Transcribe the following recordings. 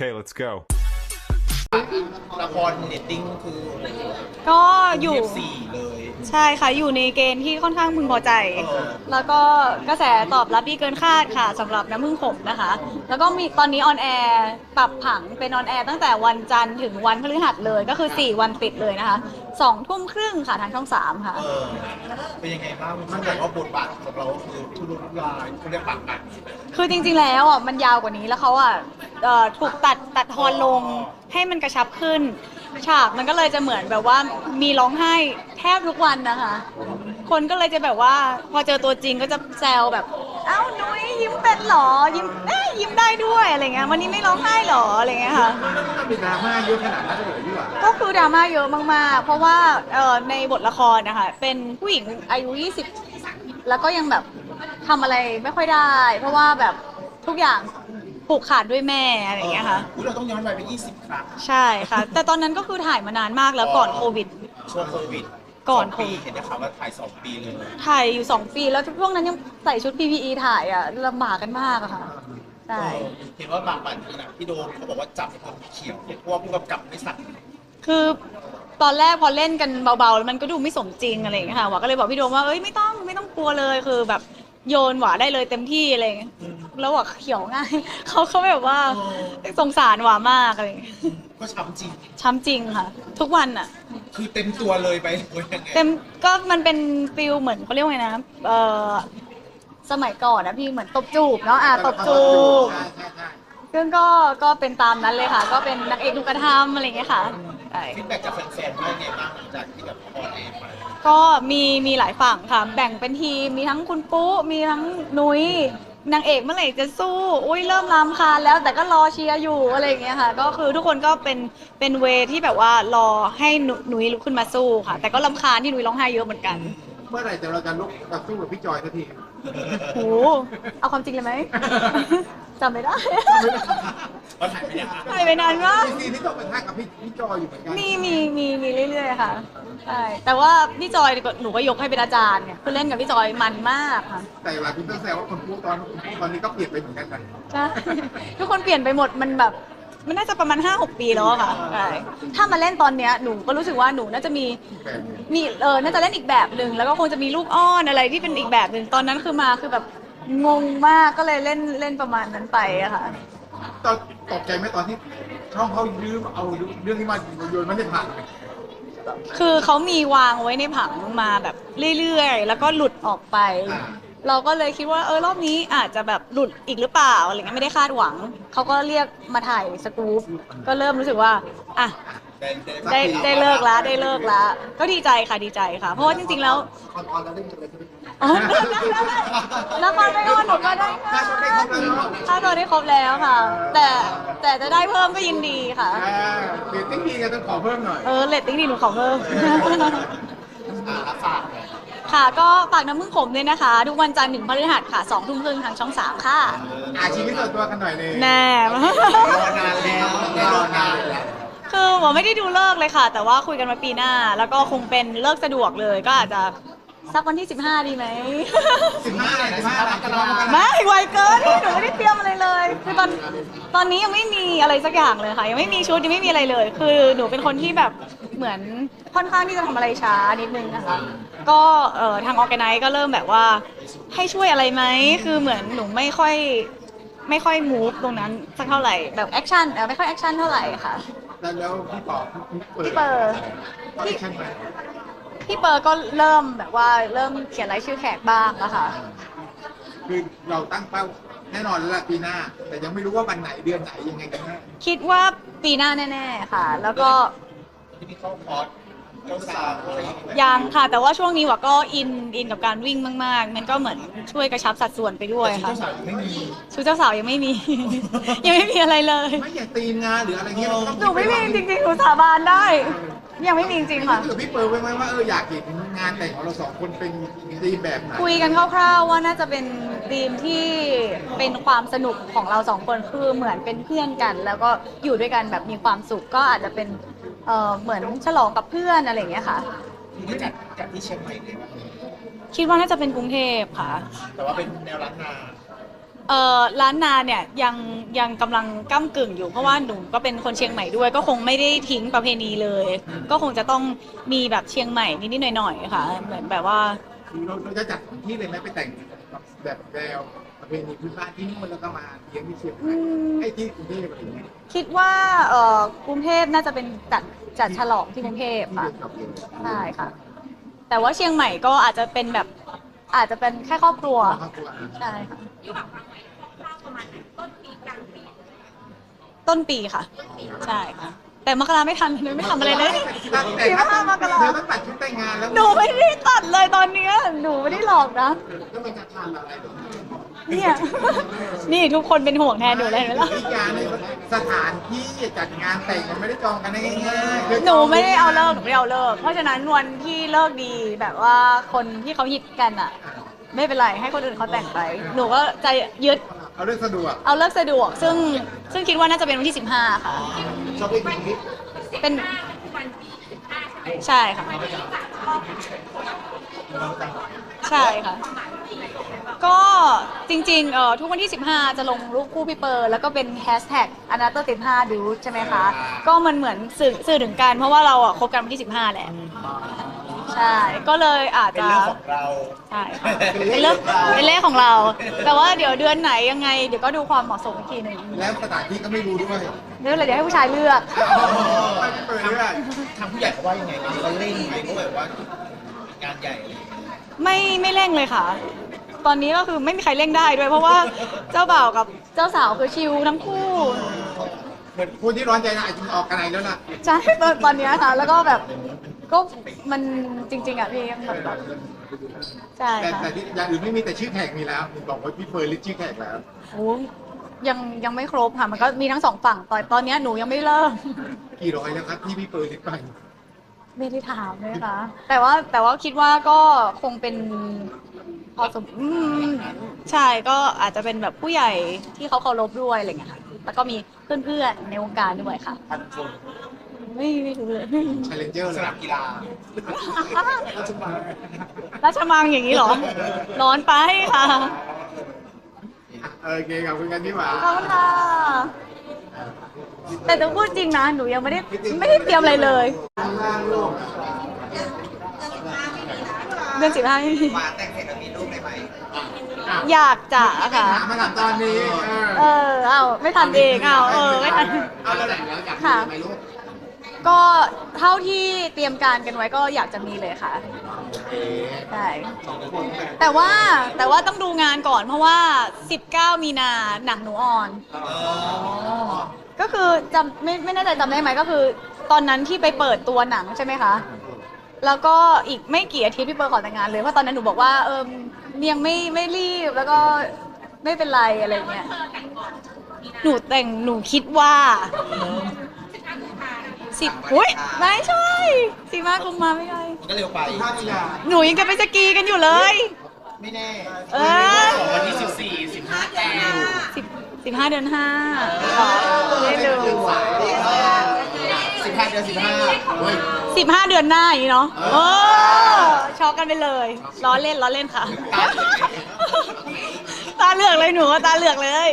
Okay, let's go. ละครเรตติ้งคือก็อยู่เทีบสี่เลย ใช่ค่ะ อยู่ในเกณฑ์ที่ค่อนข้างพึงพอใจ เออ แล้วก็กระแสตอบรับดีเกินคาดค่ะสำหรับน้ำพึ่งขมนะคะ แล้วก็มีตอนนี้ออนแอร์ปรับผังเป็นออนแอร์ตั้งแต่วันจันทร์ถึงวันพฤหัสเลยก็คือ 4 วันติดเลยนะคะสองทุ่มครึ่งค่ะทางช่อง 3 ค่ะ เออเป็นยังไงบ้างมันแบบว่าบทบาทของเราคือทุรนทุรายเขาเรียกปากกัดคือจริงๆแล้วอะมันยาวกว่านี้แล้วเขาอะเอ่อถูกตัดตัดทอนลงให้มันกระชับขึ้น ฉากมันก็เลยจะเหมือนแบบว่ามีร้องไห้แทบทุกวันนะคะ คนก็เลยจะแบบว่า พอเจอตัวจริงก็จะแซวแบบ เอ้านุ้ยยิ้มเป็นเหรอ ยิ้มเอ้ยยิ้มได้ด้วยอะไรเงี้ยวันนี้ไม่ร้องไห้เหรออะไรเงี้ยค่ะมันมีดราม่าเยอะขนาดนั้นเลยดีกว่าก็คือดราม่าเยอะมากๆ เพราะว่าเอ่อในบทละครนะคะเป็นผู้หญิงอายุ 20 แล้วก็ยังแบบทำอะไรไม่ค่อยได้ เพราะว่าแบบทุกอย่าง ผูกขาดด้วยแม่อะไรอย่างเงี้ยค่ะ อุ๊ยเราต้องย้อนไปเป็น 20 ครั้งใช่ค่ะ แต่ตอนนั้นก็คือถ่ายมานานมากแล้วก่อนโควิด ช่วงโควิดก่อนสงโคปีวิด เห็นได้ข่าวว่าถ่ายสองปีเลยถ่ายอยู่ 2 ปีแล้วช่วงนั้นยังใส่ชุด PPE ถ่ายอะลำบากกันมากอะค่ะใช่เออเห็นว่าบางปันขนาดพี่โดมเขาบอกว่าจับคนเขียวเพราะว่าผู้กำกับไม่สั่งคือตอนแรกพอเล่นกันเบาๆแล้วมันก็ดูไม่สมจริงอะไรอย่างเงี้ยค่ะหวาก็เลยบอกพี่โดมว่าเอ้ยไม่ต้องไม่ต้องกลัวเลยคือแบบ โยนหวาได้เลยเต็มที่อะไรอย่างเงี้ยแล้วหวาเขียวง่าย เขาเขาแบบว่าสงสารหวามากอะไรอย่างเงี้ยก็ช้ำจริง ช้ำจริงค่ะ ทุกวันอะ คือเต็มตัวเลยไปเลยยังไงเต็มก็มันเป็นฟิลเหมือนเขาเรียกว่าไงนะเออสมัยก่อนนะพี่เหมือนตบจูบเนาะอะตบจูบ ใช่ใช่ใช่ซึ่งก็ก็เป็นตามนั้นเลยค่ะ ก็เป็นนักเอกลูกธรรมอะไรอย่างเงี้ยค่ะใช่ ฟีดแบ็กจากแฟนๆว่ายังไงบ้างหลังจากที่แบบออนแอร์ไป ก็มีมีหลายฝั่งค่ะ แบ่งเป็นทีมมีทั้งคุณปุ๊มีทั้งนุ้ยนางเอกเมื่อไหร่จะสู้ อุ้ยเริ่มรำคาญแล้วแต่ก็รอเชียร์อยู่อะไรอย่างเงี้ยค่ะ ก็คือทุกคนก็เป็นเป็นเวที่แบบว่ารอให้หนุนุ้ยลุกขึ้นมาสู้ค่ะ แต่ก็รำคาญที่นุ้ยร้องไห้เยอะเหมือนกันเมื่อไหร่จะเราจะลุกมาสู้กับพี่จอยสักทีโหเอาความจริงเลยไหมจำไม่ได้ เราถ่ายไม่ได้ถ่ายไปนานมากซีนี่ต้องไปทักกับพี่พี่จอยอยู่เหมือนกันมีมีมีมีเรื่อยๆค่ะใช่แต่ว่าพี่จอยก็หนูก็ยกให้เป็นอาจารย์เนี่ยคือเล่นกับพี่จอยมันมากค่ะแต่หลายคนต้องแซวว่าคนพูดตอนตอนนี้ก็เปลี่ยนไปเหมือนกันนะใช่ทุกคนเปลี่ยนไปหมดมันแบบมันน่าจะประมาณ 5-6 ปีแล้วอะค่ะใช่ถ้ามาเล่นตอนเนี้ยหนูก็รู้สึกว่าหนูน่าจะมีแบบมีเออน่าจะเล่นอีกแบบหนึ่งแล้วก็คงจะมีลูกอ้อนอะไรที่เป็นอีกแบบหนึ่งตอนนั้นคือมาคือแบบงงมากก็เลยเล่นเล่นประมาณนั้นไปอะค่ะ ตอน ตกใจไหมตอนที่ช่องเขายืมเอาเรื่องนี้มาโยนมันได้ผ่านคือเขามีวางไว้ในผังมาแบบเรื่อยๆ แล้วก็หลุดออกไป เราก็เลยคิดว่าเออรอบนี้อาจจะแบบหลุดอีกหรือเปล่าอะไรเงี้ยไม่ได้คาดหวัง เขาก็เรียกมาถ่ายสกู๊ปก็เริ่มรู้สึกว่าอะได้ได้เลิกละได้เลิกละก็ดีใจค่ะดีใจค่ะ เพราะว่าจริงๆแล้วออนออนแล้วได้เลยใช่ไหมอ๋อแล้วครไม่อ้อนหนูก็ได้ถ้าเราได้ครบแล้วค่าตัวได้ครบแล้วค่ะ แต่แต่จะได้เพิ่มก็ยินดีค่ะ อ่าเรตติ้งดีกันต้องขอเพิ่มหน่อยเออเลตติ้งดีหนูขอเพิ่มอ่าฝากหน่อยค่ะ ก็ฝากน้ำมึงขมด้วยนะคะ ทุกวันจันทร์ถึงพฤหัสค่ะสองทุ่มครึ่งทางช่องสามค่ะ อาชีวิตส่วนตัวกันหน่อยเลยแน่ รอนานแล้วได้รอนานแล้วคือหมอไม่ได้ดูเลิกษ์เลยค่ะ แต่ว่าคุยกันมาปีหน้า แล้วก็คงเป็นเลิกษ์สะดวกเลย ก็อาจจะ สักวันที่ 15 ดีไหม สิบห้าสิบห้าสิบห้าไม่ไวเกินหนูไม่ได้เตรียมอะไรเลยคือตอนตอนนี้ยังไม่มีอะไรสักอย่างเลยค่ะ ยังไม่มีชุดยังไม่มีอะไรเลย คือหนูเป็นคนที่แบบเหมือนค่อนข้างที่จะทำอะไรช้านิดนึงนะคะ ก็เอ่อทางออแกไนซ์ก็เริ่มแบบว่าให้ช่วยอะไรไหมคือเหมือนหนูไม่ค่อยไม่ค่อยมูฟตรงนั้นสักเท่าไหร่แบบแอคชั่นเออไม่ค่อยแอคชั่นเท่าไหร่ค่ะ แล้วแล้วพี่ปอพี่เปิดพี่ชั่นไหม พี่เปอร์ก็เริ่มแบบว่าเริ่มเขียนรายชื่อแขกบ้างแล้วค่ะ คือเราตั้งเป้าแน่นอนแล้วล่ะปีหน้า แต่ยังไม่รู้ว่าวันไหนเดือนไหนยังไงกันแน่คิดว่าปีหน้าแน่ ๆ ค่ะ แล้วก็ที่มีเข้าคอร์สเจ้าสาวอะไรอย่างเงี้ยยังค่ะ แต่ว่าช่วงนี้หว่าก็อินอินกับการวิ่งมาก ๆ มันก็เหมือนช่วยกระชับสัดส่วนไปด้วยแต่ค่ะเจ้าสาวยังไม่มีชุดเจ้าสาวยังไม่มี ยังไม่มีอะไรเลย ไม่อย่างตีมงานหรืออะไรเงี้ยเราต้องหนูไม่มีจริงๆหนูสาบานได้ ยังไม่มีจริงๆค่ะ คือพี่เปิร์ไว้ไหมว่าเอออยากเห็นงานแต่งของเราสองคนเป็นตีมแบบไหนคุยกันคร่าวๆว่าน่าจะเป็นธีมที่เป็นความสนุกของเราสองคนคือเหมือนเป็นเพื่อนกัน แล้วก็อยู่ด้วยกันแบบมีความสุขก็อาจจะเป็นเออเหมือนฉลองกับเพื่อนอะไรอย่างเงี้ยค่ะ ไม่จัดจัดที่เชียงใหม่เลยว่ะคิดว่าน่าจะเป็นกรุงเทพค่ะ แต่ว่าเป็นแนวล้านนาม เอ่อร้านนาเนี่ยยังยังกำลังก้ากึ่งอยู่เพราะว่าหนูก็เป็นคนเชียงใหม่ด้วย ก็คงไม่ได้ทิ้งประเพณีเลย ก็คงจะต้องมีแบบเชียงใหม่นิดๆหน่อยๆค่ะเหมือนแบบว่าคือเราเราจะจัดของที่เลยไหมไปแต่งแบบแนวประเพณีพื้นบ้านที่นู่นแล้วก็มาเลี้ยงที่เชียงใหม่ไอ้ที่กรุงเทพอะไรอย่างเงี้ยคิดว่าเอ่อกรุงเทพน่าจะเป็นจัดจัดฉลองที่กรุงเทพค่ะใช่ค่ะ แต่ว่าเชียงใหม่ก็อาจจะเป็นแบบอาจจะเป็นแค่ครอบครัว ครอบครัว ใช่ค่ะ ต้นปีค่ะ ใช่ค่ะ แต่มกราไม่ทันหนูไม่ทำอะไรเลยแต่สี่ถ้าห้ามกราเธอต้องตัดชุดแต่งงานแล้วหนูไม่ได้ตัดเลยตอนเนี้ยหนูไม่ได้หลอกนะก็มันจะทำอะไรเนี่ย นี่ทุกคนเป็นห่วงแทนหนูเลยเห็นไหมล่ะ อีกอย่างหนึงสถานที่จัดงานแต่งมันไม่ได้จองกันได้ง่ายๆหนูไม่ได้เอาเลิกหนูไม่ได้เอาเลิก เพราะฉะนั้นวันที่เลิกดีแบบว่าคนที่เขาหยิบกันอะ ไม่เป็นไรให้คนอื่นเขาแต่งไป หนูก็จะยึด เอาเรื่องสะดวกเอาเลิกสะดวก ซึ่งซึ่งคิดว่าน่าจะเป็นวันที่ 15 ค่ะ ชอบไปกินที่เป็นใช่ค่ะ ใช่ค่ะ ก็จริงๆเอ่อทุกวันที่ 15 จะลงรูปคู่พี่เปิร์แล้วก็เป็นแฮชแท็กอนาเตอร์ติห้าดูใช่ไหมคะ ก็มันเหมือนสื่อสื่อถึงกันเพราะว่าเราอะคบกันวันที่ 15 แหละ ใช่ ก็เลยอาจเป็นจะเรื่องของเรา ใช่ค่ะเป็นเรื่องเป็นเลขของเรา แต่ว่าเดี๋ยวเดือนไหนยังไงเดี๋ยวก็ดูความเหมาะสมอีกทีหนึ่งแล้วสถานที่ก็ไม่รู้ด้วยเรื่องอะไรเดี๋ยวให้ผู้ชายเลือก ไม่เปิดเรื่องทางผู้ใหญ่เขาว่ายังไงบ้างเขาเร่งไหมเขาแบบว่า งานใหญ่อะไรอย่างเงี้ยไม่ไม่เร่งเลยค่ะ ตอนนี้ก็คือไม่มีใครเร่งได้ด้วย เพราะว่าเจ้าบ่าวกับเจ้าสาวคือชิลทั้งคู่เหมือนคนที่ร้อนใจนะอาจจะออกกันไหนแล้วนะ ใช่ตอนตอนเนี้ยค่ะ แล้วก็แบบ ก็มันจริง ๆอะพี่มันแบบใช่แต่ค่ะแต่ที่อย่างอื่นไม่มีแต่ชื่อแขกมีแล้วบอกว่าพี่เฟิร์นลิสต์ชื่อแขกแล้ว โอ้ยังยังไม่ครบค่ะมันก็มีทั้งสองฝั่งตอนตอนเนี้ยหนูยังไม่เริ่ม กี่ร้อยแล้วครับที่พี่เฟิร์นลิสต์ไปไม่ได้ถามเลยค่ะ แต่ว่าแต่ว่าคิดว่าก็คงเป็นพอสมอืมใช่ก็อาจจะเป็นแบบผู้ใหญ่ที่เขาเคารพด้วยอะไรอย่างเงี้ยค่ะ แล้วก็มีเพื่อนๆในวงการด้วยค่ะ พันคน ไม่ไม่รู้เลยชาเลนเจอร์สเลยนามกีฬาราชมังอย่างนี้เหรอ ร้อนไปค่ะ โอเคขอบคุณกันที่หว่าขอบคุณค่ะ แต่จะพูดจริงนะ หนูยังไม่ได้ไม่ได้เตรียมอะไรเลยเดือนสิบห้ามาแต่งเสร็จแล้วมีลูกได้ไหมอยากจะค่ะถามมาถามตอนนี้ เออ เอาไม่ทันเองเอาเออ ไม่ทัน เอาแล้วแหละแล้วอยากค่ะทำไมลูก ก็เท่าที่เตรียมการกันไว้ก็อยากจะมีเลยค่ะใช่แต่ว่าแต่ว่าต้องดูงานก่อนเพราะว่า 19 มีนาหนังหนูออน ก็คือจำไม่ไม่แน่ใจจำได้ไหมก็คือ ตอนนั้นที่ไปเปิดตัวหนังใช่ไหมคะ แล้วก็อีกไม่กี่อาทิตย์พี่เปิร์ขอแต่งงานเลยเพราะตอนนั้นหนูบอกว่าเออยังไม่ไม่รีบแล้วก็ไม่เป็นไรอะไรเงี้ยหนูแต่งหนูคิดว่า สิบอุ้ยไม่ใช่สิมากุมมาไม่ใช่ก็เร็วไปถ้ามีงานหนูยังจะไปสกีกันอยู่เลย ไม่แน่เออวันที่สิบสี่สิบห้าแก้วสิบสิบห้าเดือนห้าไม่ดูสิบห้าเดือนสิบห้าเฮ้ยสิบห้าเดือนหน้าอย่างนี้เนาะเออช็อกกันไปเลยล้อเล่นล้อเล่นค่ะ ตาเหลือกเลยหนูตาเหลือกเลย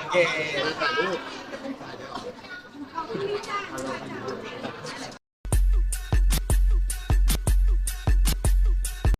โอเค 好了。